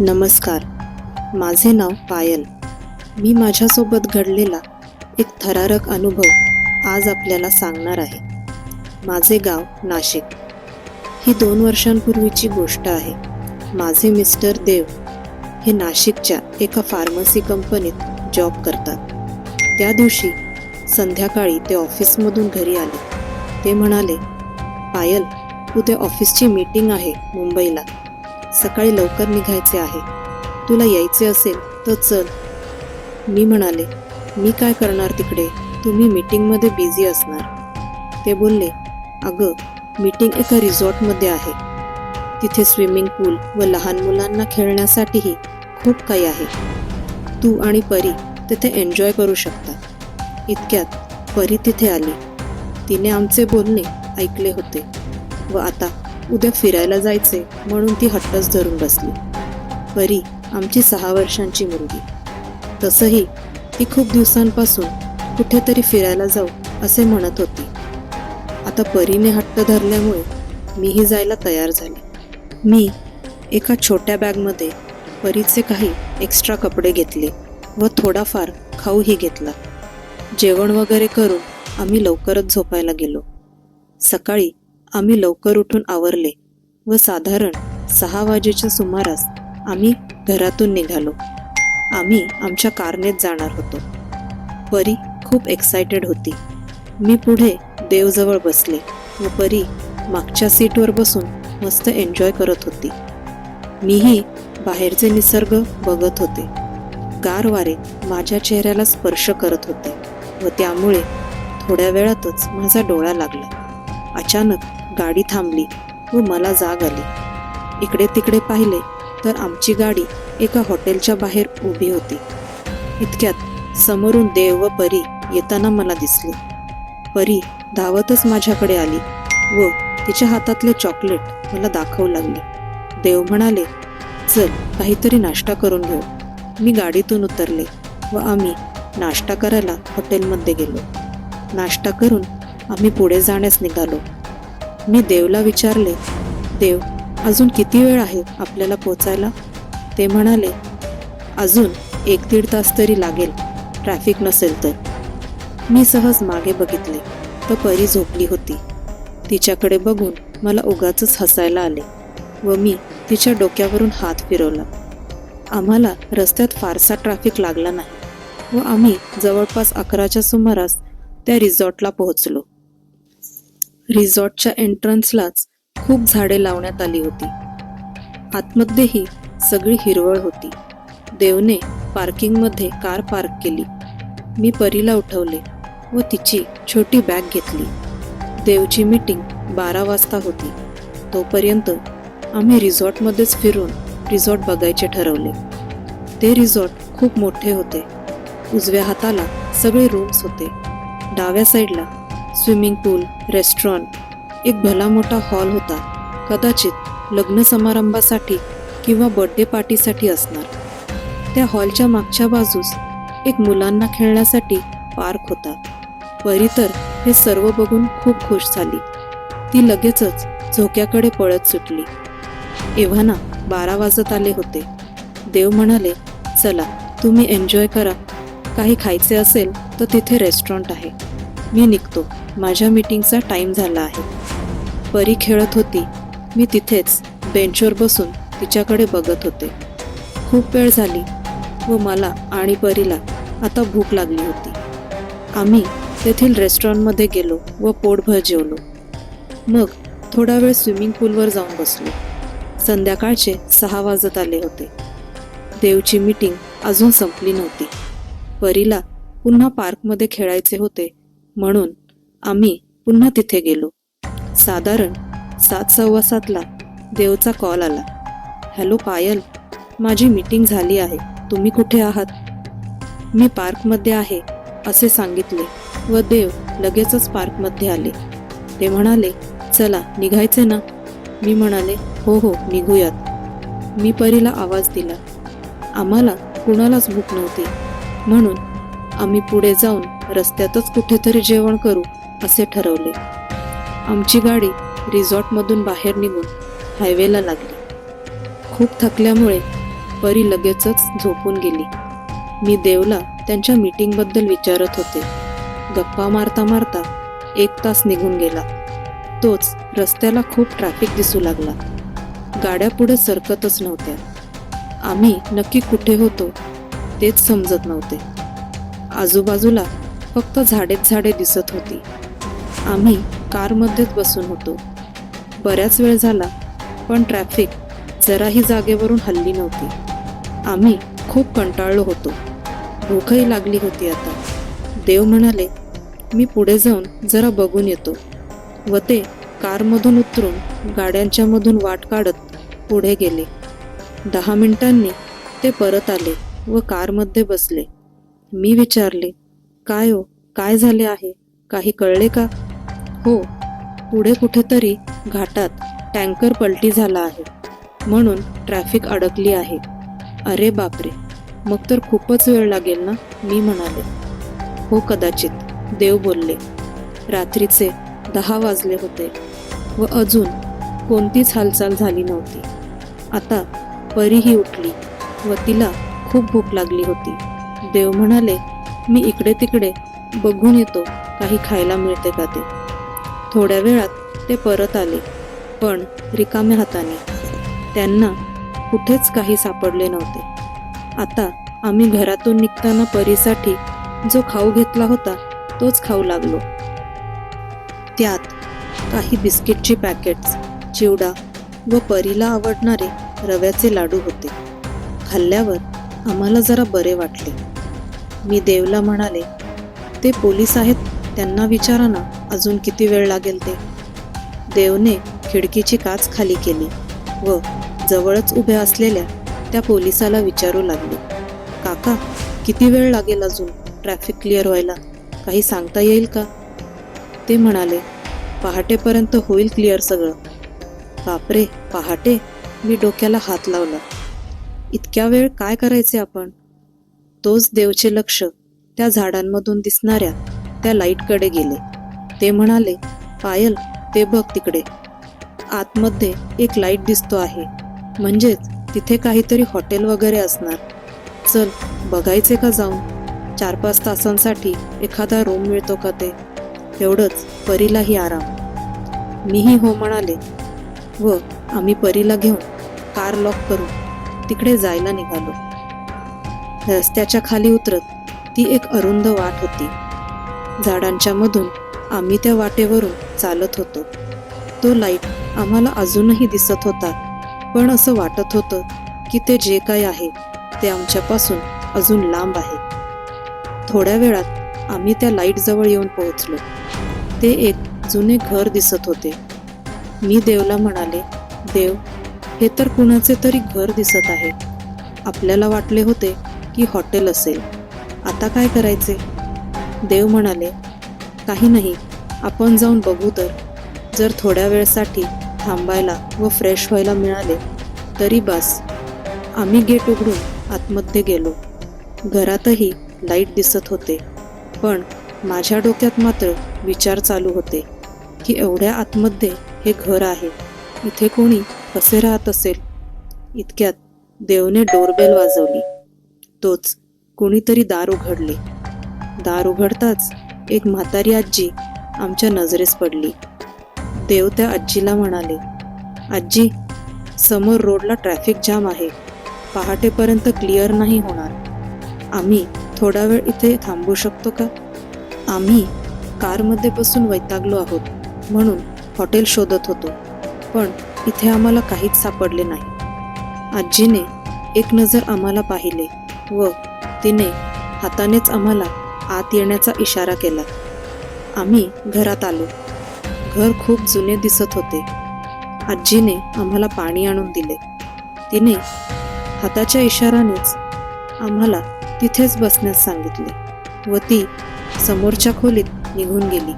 नमस्कार. माझे नाव पायल. मी माझ्यासोबत घडलेला एक थरारक अनुभव आज आपल्याला सांगणार आहे. माझे गाव नाशिक. ही दोन वर्षांपूर्वीची गोष्ट आहे. माझे मिस्टर देव हे नाशिकच्या एका फार्मसी कंपनीत जॉब करतात. त्या दिवशी संध्याकाळी ते ऑफिसमधून घरी आले. ते म्हणाले पायल उद्या ऑफिसची मीटिंग आहे मुंबईला. सकाळी लवकर निघायचे आहे. तुला यायचे असेल तर चल. मी म्हणाले मी काय करणार तिकडे? तुम्ही मीटिंगमध्ये बिझी असणार. ते बोलले अगं मीटिंग एका रिसॉर्टमध्ये आहे. तिथे स्विमिंग पूल व लहान मुलांना खेळण्यासाठीही खूप काही आहे. तू आणि परी तिथे एन्जॉय करू शकता. इतक्यात परी तिथे आली. तिने आमचे बोलणे ऐकले होते व आता उद्या फिरायला जायचे म्हणून ती हट्टच धरून बसली. परी आमची सहा वर्षांची मुलगी. तसंही ती खूप दिवसांपासून कुठेतरी फिरायला जाऊ असे म्हणत होती. आता परीने हट्ट धरल्यामुळे मीही जायला तयार झाले. मी एका छोट्या बॅगमध्ये परीचे काही एक्स्ट्रा कपडे घेतले व थोडाफार खाऊही घेतला. जेवण वगैरे करून आम्ही लवकरच झोपायला गेलो. सकाळी आम्ही लवकर उठून आवरले व साधारण सहा वाजेच्या सुमारास आम्ही घरातून निघालो. आम्ही आमच्या कारनेत जाणार होतो. परी खूप एक्सायटेड होती. मी पुढे देवजवळ बसले व परी मागच्या सीटवर बसून मस्त एन्जॉय करत होती. मीही बाहेरचे निसर्ग बघत होते. गार वारे माझ्या चेहऱ्याला स्पर्श करत होते व त्यामुळे थोड्या वेळातच माझा डोळा लागला. अचानक गाडी थांबली व मला जाग आली. इकडे तिकडे पाहिले तर आमची गाडी एका हॉटेलच्या बाहेर उभी होती. इतक्यात समोरून देव व परी येताना मला दिसले. परी धावतच माझ्याकडे आली व तिच्या हातातले चॉकलेट मला दाखवू लागले. देव म्हणाले चल काहीतरी नाश्ता करून घेऊ. मी गाडीतून उतरले व आम्ही नाश्ता करायला हॉटेलमध्ये गेलो. नाश्ता करून आम्ही पुढे जाण्यास निघालो. मी देवला विचारले देव अजून किती वेळ आहे आपल्याला पोचायला? ते म्हणाले अजून एक दीड तास तरी लागेल ट्रॅफिक नसेल तर. मी सहज मागे बघितले तर परी झोपली होती. तिच्याकडे बघून मला उगाच हसायला आले व मी तिच्या डोक्यावरून हात फिरवला. आम्हाला रस्त्यात फारसा ट्रॅफिक लागला नाही व आम्ही जवळपास अकराच्या सुमारास त्या रिसॉर्टला पोहोचलो. रिसॉर्टच्या एंट्रन्सलाच खूप झाडे लावण्यात आली होती. आतमध्येही सगळी हिरवळ होती. देवने पार्किंगमध्ये कार पार्क केली. मी परीला उठवले व तिची छोटी बॅग घेतली. देवची मीटिंग बारा वाजता होती. तोपर्यंत आम्ही रिसॉर्टमध्येच फिरून रिसॉर्ट बघायचे ठरवले. ते रिसॉर्ट खूप मोठे होते. उजव्या हाताला सगळे रूम्स होते. डाव्या साईडला स्विमिंग पूल रेस्टॉरंट एक भला मोठा हॉल होता. कदाचित लग्न समारंभासाठी किंवा बर्थडे पार्टीसाठी असणार. त्या हॉलच्या मागच्या बाजूस एक मुलांना खेळण्यासाठी पार्क होता. परी तर हे सर्व बघून खूप खुश झाली. ती लगेचच झोक्याकडे पळत सुटली. एव्हाना बारा वाजत आले होते. देव म्हणाले चला तुम्ही एन्जॉय करा. काही खायचे असेल तर तिथे रेस्टॉरंट आहे. मी निघतो. माझ्या मीटिंगचा टाईम झाला आहे. परी खेळत होती. मी तिथेच बेंचवर बसून तिच्याकडे बघत होते. खूप वेळ झाली व मला आणि परीला आता भूक लागली होती. आम्ही तेथील रेस्टॉरंटमध्ये गेलो व पोटभर जेवलो. मग थोडा वेळ स्विमिंग पूलवर जाऊन बसलो. संध्याकाळचे सहा वाजत आले होते. देवची मीटिंग अजून संपली नव्हती. परीला पुन्हा पार्कमध्ये खेळायचे होते म्हणून आम्ही पुन्हा तिथे गेलो. साधारण सात सव्वा सातला देवचा कॉल आला. हॅलो पायल माझी मीटिंग झाली आहे. तुम्ही कुठे आहात? मी पार्कमध्ये आहे असे सांगितले व देव लगेचच पार्कमध्ये आले. ते म्हणाले चला निघायचे ना? मी म्हणाले हो हो निघूयात. मी परीला आवाज दिला. आम्हाला कुणालाच भूक नव्हती. म्हणून आम्ही पुढे जाऊन रस्त्यातच कुठेतरी जेवण करू. असे ठरवले. आमची गाडी रिझॉर्टमधून बाहेर निघून हायवेला लागली. खूप थकल्यामुळे परी लगेचच झोपून गेली. मी देवला त्यांच्या मीटिंगबद्दल विचारत होते. गप्पा मारता मारता एक तास निघून गेला. तोच रस्त्याला खूप ट्रॅफिक दिसू लागला. गाड्या पुढे सरकतच नव्हत्या. आम्ही नक्की कुठे होतो तेच समजत नव्हते. आजूबाजूला फक्त झाडेच झाडे दिसत होती. आम्ही कारमध्येच बसून होतो. बऱ्याच वेळ झाला पण ट्रॅफिक जराही जागेवरून हल्ली नव्हती. आम्ही खूप कंटाळलो होतो. भूकही लागली होती आता. देव म्हणाले मी पुढे जाऊन जरा बघून येतो. व ते कारमधून उतरून गाड्यांच्या मधून वाट काढत पुढे गेले. दहा मिनिटांनी ते परत आले व कारमध्ये बसले. मी विचारले काय हो? काय झाले आहे? काही कळले का? हो पुढे कुठेतरी घाटात टँकर पलटी झाला आहे. म्हणून ट्रॅफिक अडकली आहे. अरे बापरे मग तर खूपच वेळ लागेल ना मी म्हणाले. हो कदाचित देव बोलले. रात्रीचे दहा वाजले होते व अजून कोणतीच हालचाल झाली नव्हती. आता परीही उठली व तिला खूप भूक लागली होती. देव म्हणाले मी इकडे तिकडे बघून येतो काही खायला मिळते का ते? थोड्या वेळात ते परत आले. पण रिकाम्या हाताने. त्यांना कुठेच काही सापडले नव्हते. आता आम्ही घरातून निघताना परीसाठी जो खाऊ घेतला होता तोच खाऊ लागलो. त्यात काही बिस्किटची पॅकेट्स चिवडा व परीला आवडणारे रव्याचे लाडू होते. खाल्ल्यावर आम्हाला जरा बरे वाटले. मी देवला म्हणाले ते पोलीस आहेत त्यांना विचारा ना. अजून किती वेळ लागेल ते? देवने खिडकीची काच खाली केली व जवळच उभ्या असलेल्या त्या पोलिसाला विचारू लागले. काका किती वेळ लागेल अजून? ट्रॅफिक क्लिअर व्हायला. काही सांगता येईल का? ते म्हणाले पहाटेपर्यंत होईल क्लिअर सगळं. बापरे पहाटे? मी डोक्याला हात लावला. इतक्या वेळ काय करायचे आपण? तोच देवचे लक्ष त्या झाडांमधून दिसणाऱ्या त्या लाईटकडे गेले. ते म्हणाले पायल ते बघ तिकडे. आतमध्ये एक लाइट दिसतो आहे. म्हणजेच तिथे काहीतरी हॉटेल वगैरे असणार. चल बघायचे का जाऊन? चार पाच तासांसाठी एखादा रूम मिळतो का ते? एवढंच परीलाही आराम. मीही हो म्हणाले व आम्ही परीला घेऊन कार लॉक करून तिकडे जायला निघालो. रस्त्याच्या खाली उतरत ती एक अरुंद वाट होती. झाडांच्या मधून आम्ही त्या वाटेवरून चालत होतो. तो लाइट आम्हाला अजूनही दिसत होता. पण असं वाटत होतं की ते जे काय आहे ते आमच्यापासून अजून लांब आहे. थोड्या वेळात आम्ही त्या लाईटजवळ येऊन पोहोचलो. ते एक जुने घर दिसत होते. मी देवला म्हणाले देव हे तर कुणाचे तरी घर दिसत आहे. आपल्याला वाटले होते की हॉटेल असेल. आता काय करायचे? देव म्हणाले काही नाही. आपण जाऊन बघू तर. जर थोड्या वेळसाठी थांबायला व फ्रेश व्हायला मिळाले तरी बस. आम्ही गेट उघडून आतमध्ये गेलो. घरातही लाइट दिसत होते. पण माझ्या डोक्यात मात्र विचार चालू होते की एवढ्या आतमध्ये हे घर आहे. इथे कोणी कसे राहत असेल. इतक्यात देवने डोरबेल वाजवली. तोच कोणीतरी दार उघडले. दार उघडताच एक म्हातारी आजी आमच्या नजरेस पडली. देव त्या आजीला म्हणाले आजी समोर रोडला ट्रॅफिक जाम आहे. पहाटेपर्यंत क्लिअर नाही होणार. आम्ही थोडा वेळ इथे थांबू शकतो का? आम्ही कारमध्ये बसून वैतागलो आहोत म्हणून हॉटेल शोधत होतो पण इथे आम्हाला काहीच सापडले नाही. आजीने एक नजर आम्हाला पाहिले व तिने हातानेच आम्हाला आत येण्याचा इशारा केला. आम्ही घरात आलो. घर खूप जुने दिसत होते. आजीने आम्हाला पाणी आणून दिले. तिने हाताच्या इशारानेच आम्हाला तिथेच बसण्यास सांगितले व ती समोरच्या खोलीत निघून गेली.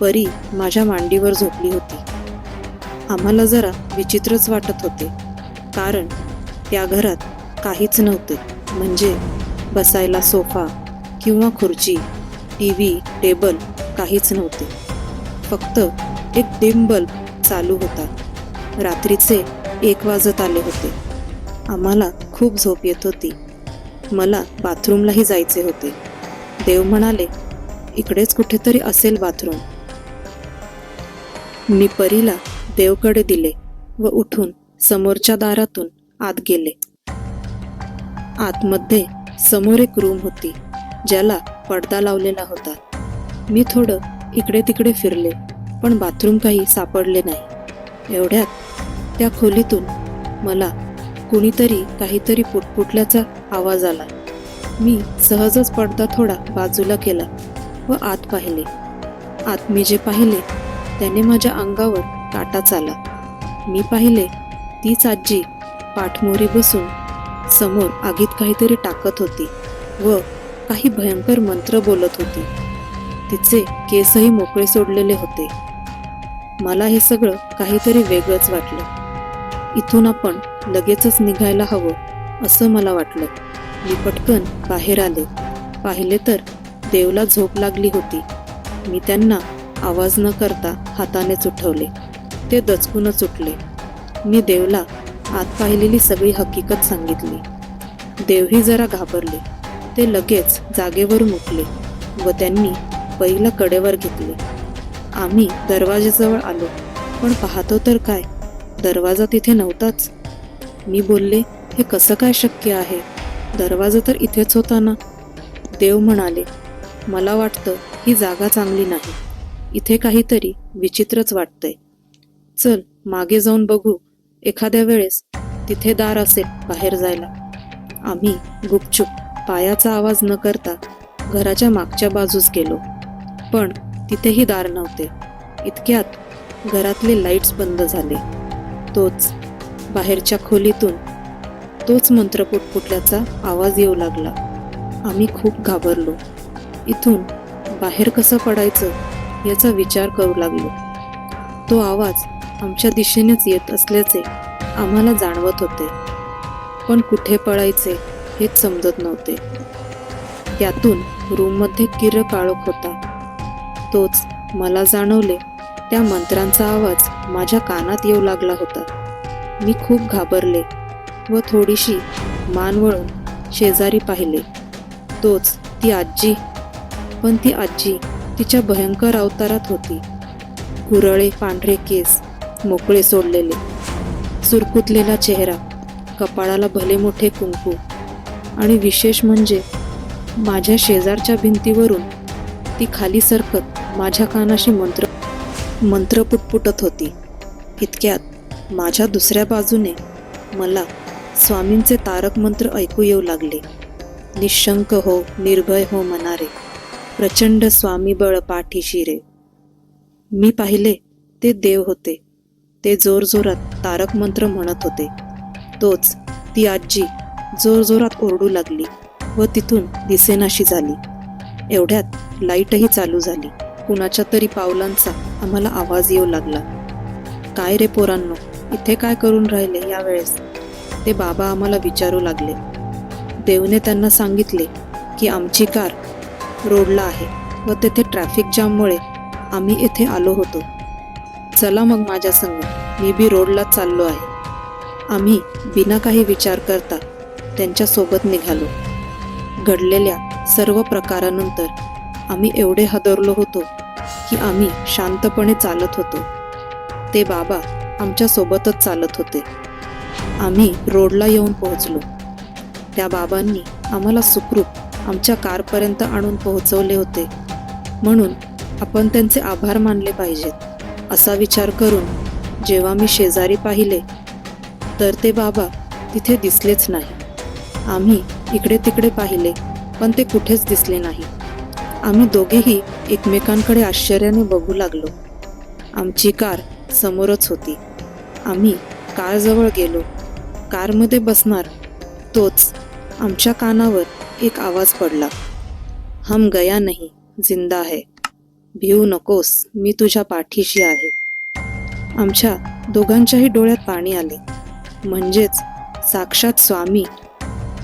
परी माझ्या मांडीवर झोपली होती. आम्हाला जरा विचित्रच वाटत होते कारण त्या घरात काहीच नव्हते म्हणजे बसायला सोफा किंवा खुर्ची टी व्ही टेबल काहीच नव्हते. फक्त एक डिम बल्ब चालू होता. रात्रीचे एक वाजत आले होते. आम्हाला खूप झोप येत होती. मला बाथरूमलाही जायचे होते. देव म्हणाले इकडेच कुठेतरी असेल बाथरूम. मी परीला देवकडे दिले व उठून समोरच्या दारातून आत गेले. आतमध्ये समोर एक रूम होती. ज्याला पडदा लावलेला होता. मी थोडं इकडे तिकडे फिरले पण बाथरूम काही सापडले नाही. एवढ्यात त्या खोलीतून मला कुणीतरी काहीतरी पुटपुटल्याचा आवाज आला. मी सहजच पडदा थोडा बाजूला केला व आत पाहिले. आत मी जे पाहिले त्याने माझ्या अंगावर काटाच आला मी पाहिले तीच आजी पाठमोरी बसून समोर आगीत काहीतरी टाकत होती व काही भयंकर मंत्र बोलत होती. तिचे केसही मोकळे सोडलेले होते. मला हे सगळं काहीतरी वेगळंच वाटलं. इथून आपण लगेचच निघायला हवं असं मला वाटलं. मी पटकन बाहेर आले. पाहिले तर देवला झोप लागली होती. मी त्यांना आवाज न करता हातानेच उठवले. ते दचकूनच उठले. मी देवला आत पाहिलेली सगळी हकीकत सांगितली. देवही जरा घाबरले. ते लगेच जागेवरून उठले व त्यांनी पहिला कडेवर घेतले. आम्ही दरवाजाजवळ आलो पण पाहतो तर काय? दरवाजा तिथे नव्हताच. मी बोलले हे कसं काय शक्य आहे? दरवाजा तर इथेच होता ना? देव म्हणाले मला वाटतं ही जागा चांगली नाही. इथे काहीतरी विचित्रच वाटतंय. चल मागे जाऊन बघू. एखाद्या वेळेस तिथे दार असेल बाहेर जायला. आम्ही गुपचूप पायाचा आवाज न करता घराच्या मागच्या बाजूस गेलो. पण तिथेही दार नव्हते. इतक्यात घरातले लाईट्स बंद झाले. तोच बाहेरच्या खोलीतून तोच मंत्र पुटपुटल्याचा आवाज येऊ लागला. आम्ही खूप घाबरलो. इथून बाहेर कसं पडायचं याचा विचार करू लागलो. तो आवाज आमच्या दिशेनेच येत असल्याचे आम्हाला जाणवत होते. पण कुठे पळायचे हेच समजत नव्हते. त्यातून रूममध्ये किर काळोख होता. तोच मला जाणवले त्या मंत्रांचा आवाज माझ्या कानात येऊ लागला होता. मी खूप घाबरले व थोडीशी मान वळून शेजारी पाहिले. तोच ती आजी पण ती आजी तिच्या भयंकर अवतारात होती. कुरळे पांढरे केस मोकळे सोडलेले. सुरकुतलेला चेहरा कपाळाला भले मोठे कुंकू आणि विशेष म्हणजे माझ्या शेजारच्या भिंतीवरून ती खाली सरकत माझ्या कानाशी मंत्र मंत्र पुटपुटत होती. इतक्यात माझ्या दुसऱ्या बाजूने मला स्वामींचे तारक मंत्र ऐकू येऊ लागले. निशंक हो निर्भय हो मनारे प्रचंड स्वामी बळ पाठीशी रे मी पाहिले ते देव होते. ते जोरजोरात तारक मंत्र म्हणत होते. तोच ती आजी जोरजोरात ओरडू लागली व तिथून दिसेनाशी झाली. एवढ्यात लाईटही चालू झाली. कुणाच्या तरी पावलांचा आम्हाला आवाज येऊ लागला. काय रे पोरांनो इथे काय करून राहिले यावेळेस? ते बाबा आम्हाला विचारू लागले. देवने त्यांना सांगितले की आमची कार रोडला आहे व तेथे ट्रॅफिक जाममुळे आम्ही येथे आलो होतो. चला मग माझ्या संग मी बी रोडलाच चाललो आहे. आम्ही बिना काही विचार करता त्यांच्यासोबत निघालो. घडलेल्या सर्व प्रकारानंतर आम्ही एवढे हादरलो होतो की आम्ही शांतपणे चालत होतो. ते बाबा आमच्यासोबतच चालत होते. आम्ही रोडला येऊन पोहोचलो. त्या बाबांनी आम्हाला सुखरूप आमच्या कारपर्यंत आणून पोहोचवले होते. म्हणून आपण त्यांचे आभार मानले पाहिजेत असा विचार करून जेव्हा मी शेजारी पाहिले तर ते बाबा तिथे दिसलेच नाही. आम्ही इकडे तिकडे पाहिले पण ते कुठेच दिसले नाही. आम्ही दोघेही एकमेकांकडे आश्चर्याने बघू लागलो. आमची कार समोरच होती. आम्ही कारजवळ गेलो. कारमध्ये बसणार तोच आमच्या कानावर एक आवाज पडला. हम गया नाही जिंदा है. भिऊ नकोस मी तुझ्या पाठीशी आहे. आमच्या दोघांच्याही डोळ्यात पाणी आले. म्हणजेच साक्षात स्वामी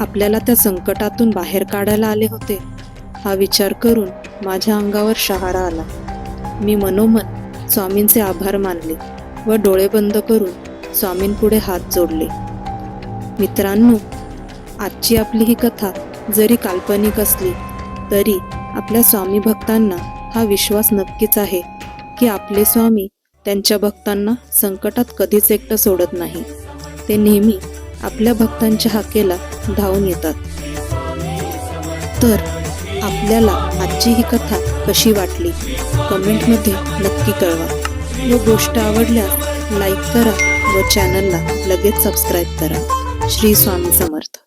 आपल्याला त्या संकटातून बाहेर काढायला आले होते. हा विचार करून माझ्या अंगावर शहारा आला. मी मनोमन स्वामींचे आभार मानले व डोळे बंद करून स्वामींपुढे हात जोडले. मित्रांनो आजची आपली ही कथा जरी काल्पनिक असली तरी आपल्या स्वामी भक्तांना हा विश्वास नक्कीच आहे की आपले स्वामी त्यांच्या भक्तांना संकटात कधीच एकटं सोडत नाही. ते नेहमी आपल्या भक्तांच्या हाकेला धावून येतात. तर आपल्याला आजची ही कथा कशी वाटली? कमेंटमध्ये नक्की कळवा. व गोष्ट आवडल्यास लाईक करा व चॅनलला लगेच सबस्क्राईब करा. श्री स्वामी समर्थ.